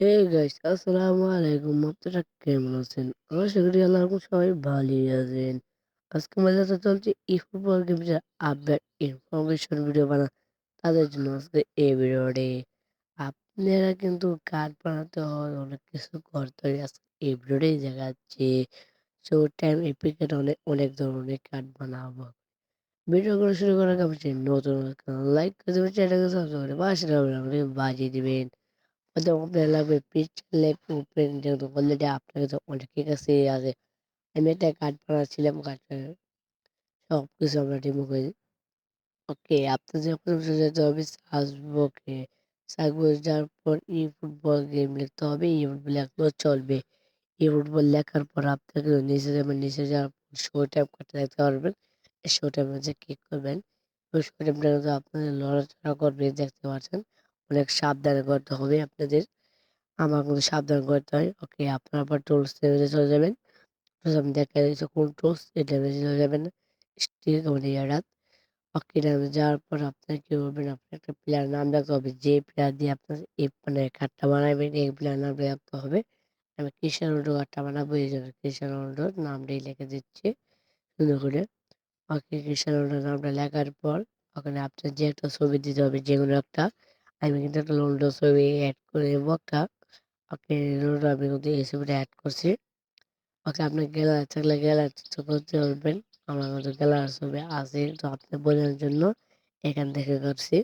Hey guys আসসালামু আলাইকুম আপনারা কেমন আছেন? আশা করি রহমতে সবাই ভালোই আছেন। আজকে মজাতে চলছে ই ফুটবল গেমসের আপডেট ইনফরমেশন ভিডিও বানা তাদের জন্য আজকে এই ভিডিওটি আপনারা কিন্তু কার্ড বানাতে হয়, অনেক কিছু করতে হয়, আজকে এই ভিডিওটাই দেখাচ্ছি। সো টাইম এপিকেট অনেক অনেক ধরনের কার্ড বানাবো। ভিডিও করে শুরু করার অবশ্যই নতুন লাইক করে দেবেন চ্যানেলকে সাবস্ক্রাইব করে পাশে বাজিয়ে দিবেন। হয়তো আপনার লাগবে লেগ ওপেন যেহেতু অলরেডি আপনার কাছে অনেকের কাছে আছে আমি একটা কার্ড বানাচ্ছিলাম কার্ডটা সব কিছু আমরা রিমুভ করে ওকে আপনার যখন যেতে হবে সার্চবুকে সার্চবুক যাওয়ার পর ই ফুটবল গেম লিখতে হবে ই ফুটবল লেখলেও চলবে ই ফুটবল লেখার পর আপনাকে নিচে যাবেন নিচে যাওয়ার পর শো টাইম করতে দেখতে পারবেন শো টাইমে যে ক্লিক করবেন শো টাইমটা কিন্তু আপনাদের লড়াচড়া করবে দেখতে পাচ্ছেন অনেক সাবধানে করতে হবে আপনাদের। আমার কিন্তু সাবধান করতে হয়। ওকে আপনার আবার টুলস চলে যাবেন। প্রথম দেখা যাচ্ছে কোন টুলস এই চলে যাবেন স্টিক মানে ইয়ারাত ওকে লেভেলে যাওয়ার পর আপনার কি করবেন? আপনার একটা প্লেয়ার নাম রাখতে হবে। যে প্লেয়ার দিয়ে আপনার এই মানে কার্ডটা বানাবেন, এই প্লেয়ার নামটা রাখতে হবে। আমি কৃষ্ণ রোনাল্ডো কার্ডটা বানাবো, এই জন্য কৃষ্ণ রোনাল্ডোর নামটাই লিখে দিচ্ছি। সুন্দর করে। ওকে কৃষ্ণ রোনাল্ডোর নামটা লেখার পর, ওখানে আপনার যে একটা ছবি দিতে হবে যে কোনো একটা। আমি কিন্তু একটা রোনাল্ডো ছবি অ্যাড করে দেবো একটা। ওকে রোনাল্ডো আমি কিন্তু এই ছবিটা অ্যাড করছি। ওকে আপনার গ্যালারি থাকলে গ্যালারি করতে পারবেন আমার মতো গ্যালারি ছবি আছে, তো আপনি বোঝানোর জন্য এখান থেকে করছি।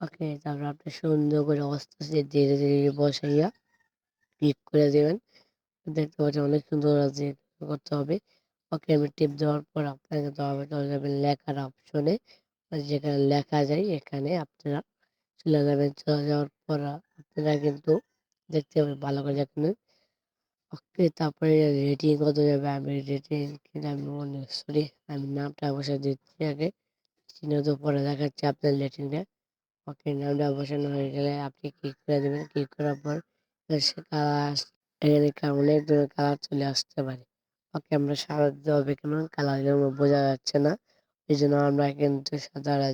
ওকে, তারপর আপনি সুন্দর করে আস্তে ধীরে ধীরে বসাইয়া ক্লিক করে দেবেন। দেখতে পাচ্ছেন অনেক সুন্দর আছে, করতে হবে। ওকে, আমি টিপ দেওয়ার পর আপনাকে তো হবে লেখার অপশনে যেখানে লেখা যায়, এখানে আপনারা চলে চলে যাওয়ার পর আপনারা কিন্তু দেখতে হবে ভালো করে এখানে ওকে, তারপরে রেটিং কত যাবে? আমি রেটিং কিন্তু আমি মনে সরি আমি নামটা বসে দিচ্ছি আগে। তো পরে দেখাচ্ছি আপনার রেটিংটা ওকে, নামটা বসানো হয়ে গেলে আপনি ক্লিক করে দেবেন। ক্লিক করার পর সে কালার এখানে অনেক ধরনের কালার চলে আসতে পারে। ওকে, আমরা সাদা দিতে হবে কেন কালার বোঝা যাচ্ছে না। এই জন্য আমরা কিন্তু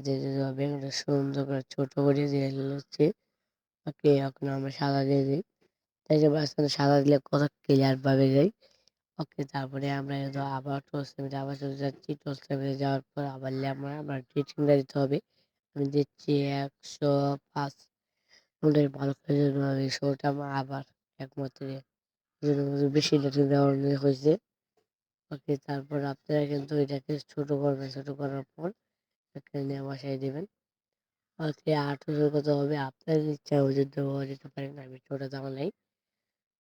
দিয়ে দিতে হবে সুন্দর করে ছোট করে দিয়ে দিচ্ছি ওকে, এখন আমরা সাদা দিয়ে দিই। তাই যে মাঝখানে সাদা দিলে কত ক্লিয়ার ভাবে যাই। ওকে, তারপরে আমরা কিন্তু আবার টোস্ট টেবিলে আবার চলে যাচ্ছি। টোস্ট টেবিলে যাওয়ার পর আবার আমরা আবার রেটিংটা দিতে হবে। আমি দিচ্ছি একশো পাঁচ। ওদের ভালো করে আমি শোটা আবার একমাত্র বেশি রেটিং দেওয়া হয়েছে। ওকে, তারপর আপনারা কিন্তু এটাকে ছোট করবেন, ছোট করার পর এখানে বসাই দেবেন। ওকে আঠারো কত হবে, আপনার ইচ্ছা ওজন দেওয়া যেতে পারেন আমি ছোটো দেওয়া নাই।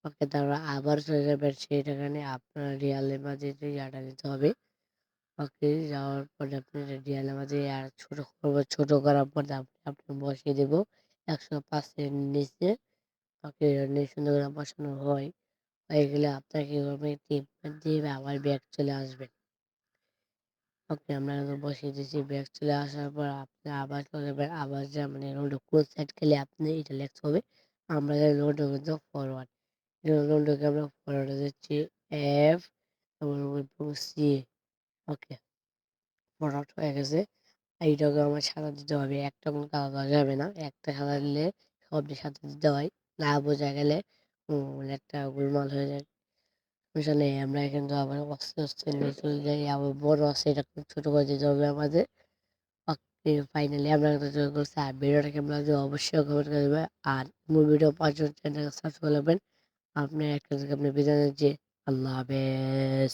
ওকে, তারপর আবার চলে যাবেন সেইখানে আপনার রিয়ালের মাঝে ইয়াটা নিতে হবে। ওকে, যাওয়ার পরে আপনি রিয়ালের মাঝে আর ছোট করব, ছোট করার পর তারপরে আপনি বসিয়ে দেবো। একশো পাঁচের নিচে, ওকে সুন্দর করে বসানো হয়। হয়ে গেলে আপনার কি করবে টিপ দিয়ে আবার ব্যাগ চলে আসবে? ওকে, আমরা বসিয়ে দিয়েছি ব্যাগ চলে আসার পর আপনি আবার যাবেন। আবার যে মানে রোড কোন সাইড খেলে আপনি এটা লিখতে হবে আমরা রোড কিন্তু ফরওয়ার্ড রোডকে আমরা ফরওয়ার্ডে দিচ্ছি এফ সি ওকে। ফরওয়ার্ড হয়ে গেছে। এইটাকে আমার সাদা দিতে হবে। একটা কোনো কাদা দেওয়া যাবে না। একটা সাদা দিলে সবটি সাদা দিতে হয়। না বোঝা গেলে একটা গোলমাল হয়ে যায়। সমস্যা আমরা কিন্তু আবার আস্তে আস্তে নিয়ে চলে যাই। আবার বড় আছে এটা খুব ছোটো করে দিতে হবে আমাদের। ফাইনালি আমরা চলে করছি। আর ভিডিওটা কেমন লাগবে অবশ্যই কমেন্ট করে দেবে। আর মুভিটা পাঁচজন চ্যানেল সাবস্ক্রাইব করবেন আপনি একটা থেকে আপনি বিদায় যে আল্লাহ হাফেজ।